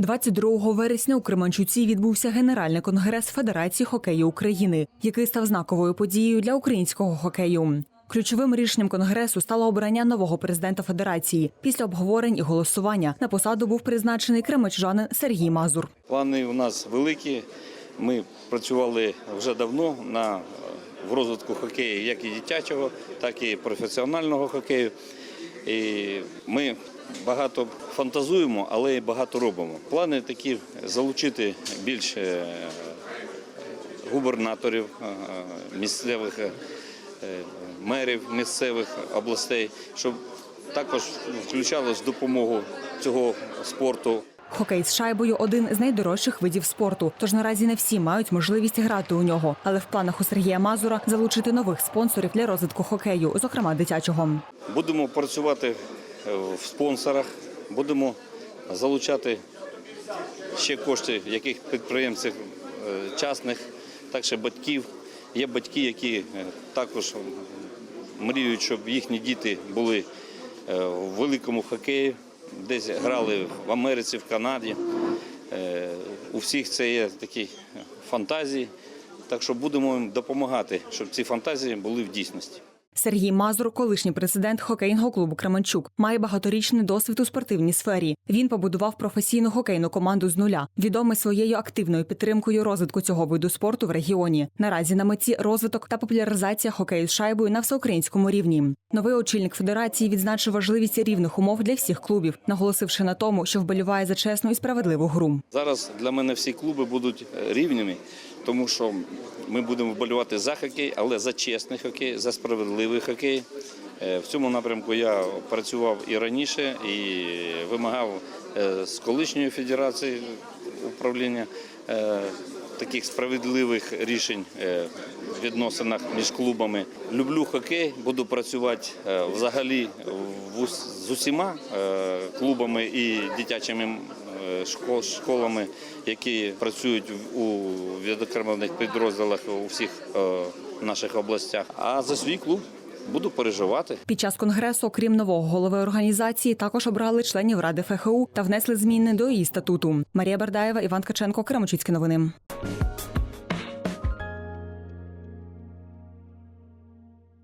22 вересня у Кременчуці відбувся генеральний конгрес Федерації хокею України, який став знаковою подією для українського хокею. Ключовим рішенням конгресу стало обрання нового президента федерації. Після обговорень і голосування на посаду був призначений кремечужанин Сергій Мазур. Плани у нас великі. Ми працювали вже давно на в розвитку хокею, як і дитячого, так і професіонального хокею. І ми багато фантазуємо, але й багато робимо. Плани такі залучити більше губернаторів е, місцевих е, мерів місцевих областей, щоб також включалось допомогу цього спорту. Хокей з шайбою один з найдорожчих видів спорту. Тож наразі не всі мають можливість грати у нього. Але в планах у Сергія Мазура залучити нових спонсорів для розвитку хокею, зокрема дитячого. Будемо працювати е, в спонсорах, будемо залучати ще кошти яких підприємців е, частних, також батьків. Є батьки, які е, також мріють, щоб їхні діти були в великому хокеї, десь грали в Америці, в Канаді. Е, У всіх це є такі фантазії. Так що будемо їм допомагати, щоб ці фантазії були в дійсності. Сергій Мазур, колишній президент хокейного клубу Кременчук, має багаторічний досвід у спортивній сфері. Він побудував професійну хокейну команду з нуля, відомий своєю активною підтримкою розвитку цього виду спорту в регіоні. Наразі на меті розвиток та популяризація хокею з шайбою на всеукраїнському рівні. Новий очільник федерації відзначив важливість рівних умов для всіх клубів, наголосивши на тому, що вболіває за чесну і справедливу гру. Зараз для мене всі клуби будуть е, рівними, тому що ми будемо вболівати за хокей, але за чесний хокей, за справедливий хокей. Е, В цьому напрямку я працював і раніше, і вимагав е, з колишньої федерації управління е, таких справедливих рішень в відносинах між клубами. Люблю хокей, буду працювати взагалі з усіма клубами і дитячими школами, які працюють в- відокремлених підрозділах у всіх е, наших областях. А за свій клуб буду переживати. Під час конгресу, окрім нового голови організації, також обрали членів ради ФХУ та внесли зміни до її статуту. Марія Бардаєва, Іван Каченко, Кремочицькі новини.